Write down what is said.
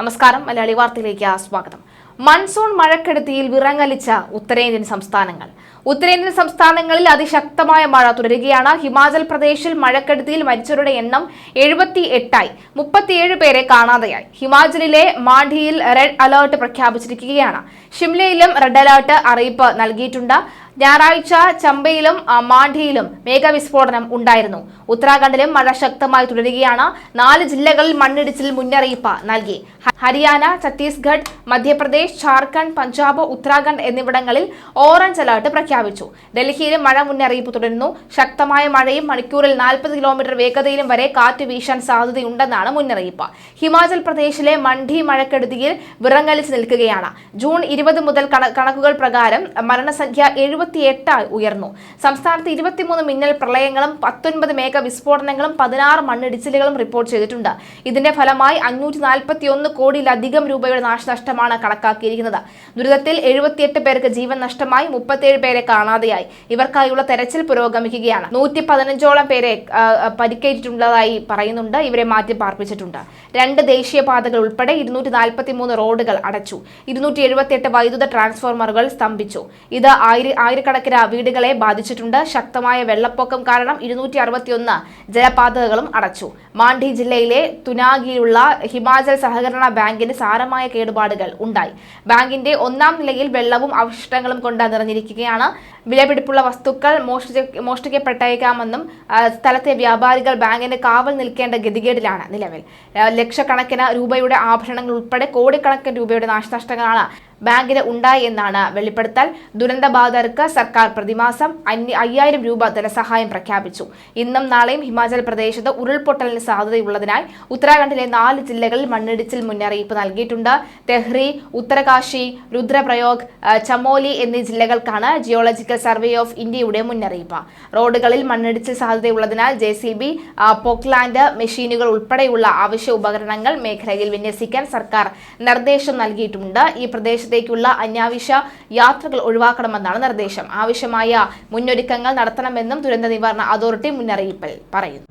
നമസ്കാരം. മലയാളി വാർത്തയിലേക്ക് സ്വാഗതം. മൺസൂൺ മഴക്കെടുതിയിൽ വിറങ്ങലിച്ച ഉത്തരേന്ത്യൻ സംസ്ഥാനങ്ങൾ. ഉത്തരേന്ത്യൻ സംസ്ഥാനങ്ങളിൽ അതിശക്തമായ മഴ തുടരുകയാണ്. ഹിമാചൽ പ്രദേശിൽ മഴക്കെടുതിയിൽ മരിച്ചവരുടെ എണ്ണം എഴുപത്തി എട്ടായി മുപ്പത്തിയേഴ് പേരെ കാണാതെയായി. ഹിമാചലിലെ മാണ്ഡിയിൽ റെഡ് അലേർട്ട് പ്രഖ്യാപിച്ചിരിക്കുകയാണ്. ഷിംലയിലും റെഡ് അലേർട്ട് അറിയിപ്പ് നൽകിയിട്ടുണ്ട്. ഞായറാഴ്ച ചമ്പയിലും മാണ്ഡിയിലും മേഘവിസ്ഫോടനം ഉണ്ടായിരുന്നു. ഉത്തരാഖണ്ഡിലും മഴ ശക്തമായി തുടരുകയാണ്. നാല് ജില്ലകളിൽ മണ്ണിടിച്ചിൽ മുന്നറിയിപ്പ് നൽകി. ഹരിയാന ഛത്തീസ്ഗഡ് മധ്യപ്രദേശ് ജാർഖണ്ഡ് പഞ്ചാബ് ഉത്തരാഖണ്ഡ് എന്നിവിടങ്ങളിൽ ഓറഞ്ച് അലർട്ട് പ്രഖ്യാപിച്ചു. ഡൽഹിയിലും മഴ മുന്നറിയിപ്പ് തുടരുന്നു. ശക്തമായ മഴയും മണിക്കൂറിൽ നാൽപ്പത് കിലോമീറ്റർ വേഗതയിലും വരെ കാറ്റ് വീശാൻ സാധ്യതയുണ്ടെന്നാണ് മുന്നറിയിപ്പ്. ഹിമാചൽ പ്രദേശിലെ മണ്ഡി മഴക്കെടുതിയിൽ വിറങ്ങലിച്ച് നിൽക്കുകയാണ്. ജൂൺ ഇരുപത് മുതൽ കണക്കുകൾ പ്രകാരം മരണസംഖ്യ എഴുപത്തിയെട്ടായി ഉയർന്നു. സംസ്ഥാനത്ത് ഇരുപത്തിമൂന്ന് മിന്നൽ പ്രളയങ്ങളും പത്തൊൻപത് മേഘ വിസ്ഫോടനങ്ങളും പതിനാറ് മണ്ണിടിച്ചിലുകളും റിപ്പോർട്ട് ചെയ്തിട്ടുണ്ട്. ഇതിന്റെ ഫലമായി അഞ്ഞൂറ്റി നാൽപ്പത്തിയൊന്ന് കോടിയിലധികം രൂപയുടെ നാശനഷ്ടമാണ് കണക്കാക്കിയിരിക്കുന്നത്. ദുരിതത്തിൽ എഴുപത്തിയെട്ട് പേർക്ക് ജീവൻ നഷ്ടമായി മുപ്പത്തിയേഴ് പേരെ കാണാതെയായി. ഇവർക്കായുള്ള തെരച്ചിൽ പുരോഗമിക്കുകയാണ്. നൂറ്റി പതിനഞ്ചോളം പേരെ പരിക്കേറ്റിട്ടുള്ളതായി പറയുന്നുണ്ട്. ഇവരെ മാറ്റി പാർപ്പിച്ചിട്ടുണ്ട്. രണ്ട് ദേശീയപാതകൾ ഉൾപ്പെടെ ഇരുന്നൂറ്റി നാൽപ്പത്തി മൂന്ന് റോഡുകൾ അടച്ചു. ഇരുന്നൂറ്റി എഴുപത്തിയെട്ട് വൈദ്യുത ട്രാൻസ്ഫോർമറുകൾ സ്തംഭിച്ചു. ഇത് ആയിര ആയിരക്കണക്കിന് വീടുകളെ ബാധിച്ചിട്ടുണ്ട്. ശക്തമായ വെള്ളപ്പൊക്കം കാരണം ഇരുന്നൂറ്റി അറുപത്തിയൊന്ന് ജലപാതകളും അടച്ചു. മാണ്ഡി ജില്ലയിലെ തുനാഗിയിലുള്ള ഹിമാചൽ സഹകരണ ബാങ്കിന് സാരമായ കേടുപാടുകൾ ഉണ്ടായി. ബാങ്കിന്റെ ഒന്നാം നിലയിൽ വെള്ളവും അവശിഷ്ടങ്ങളും കൊണ്ട് നിറഞ്ഞിരിക്കുകയാണ്. വിലപിടിപ്പുള്ള വസ്തുക്കൾ മോഷ്ടിച്ച മോഷ്ടിക്കപ്പെട്ടേക്കാമെന്നും സ്ഥലത്തെ വ്യാപാരികൾ ബാങ്കിന് കാവൽ നിൽക്കേണ്ട ഗതികേടിലാണ് നിലവിൽ. ലക്ഷക്കണക്കിന് രൂപയുടെ ആഭരണങ്ങൾ ഉൾപ്പെടെ കോടിക്കണക്കിന് രൂപയുടെ നാശനഷ്ടങ്ങളാണ് ബാങ്കിന് ഉണ്ടായി എന്നാണ് വെളിപ്പെടുത്തൽ. ദുരന്തബാധിതർക്ക് സർക്കാർ പ്രതിമാസം അയ്യായിരം രൂപ ധനസഹായം പ്രഖ്യാപിച്ചു. ഇന്നും നാളെയും ഹിമാചൽ പ്രദേശത്ത് ഉരുൾപൊട്ടലിന് സാധ്യതയുള്ളതിനാൽ ഉത്തരാഖണ്ഡിലെ നാല് ജില്ലകളിൽ മണ്ണിടിച്ചിൽ മുന്നറിയിപ്പ് നൽകിയിട്ടുണ്ട്. തെഹ്രി ഉത്തരകാശി രുദ്രപ്രയോഗ് ചമോലി എന്നീ ജില്ലകൾക്കാണ് ജിയോളജിക്കൽ സർവേ ഓഫ് ഇന്ത്യയുടെ മുന്നറിയിപ്പ്. റോഡുകളിൽ മണ്ണിടിച്ചിൽ സാധ്യതയുള്ളതിനാൽ ജെ സി ബി പോക്ലാൻഡ് മെഷീനുകൾ ഉൾപ്പെടെയുള്ള അവശ്യ ഉപകരണങ്ങൾ മേഖലയിൽ വിന്യസിക്കാൻ സർക്കാർ നിർദ്ദേശം നൽകിയിട്ടുണ്ട്. ഈ വിദേശത്തേക്കുള്ള അന്യാവശ്യ യാത്രകൾ ഒഴിവാക്കണമെന്നാണ് നിർദ്ദേശം. ആവശ്യമായ മുന്നൊരുക്കങ്ങൾ നടത്തണമെന്നും ദുരന്ത നിവാരണ അതോറിറ്റി മുന്നറിയിപ്പിൽ പറയുന്നു.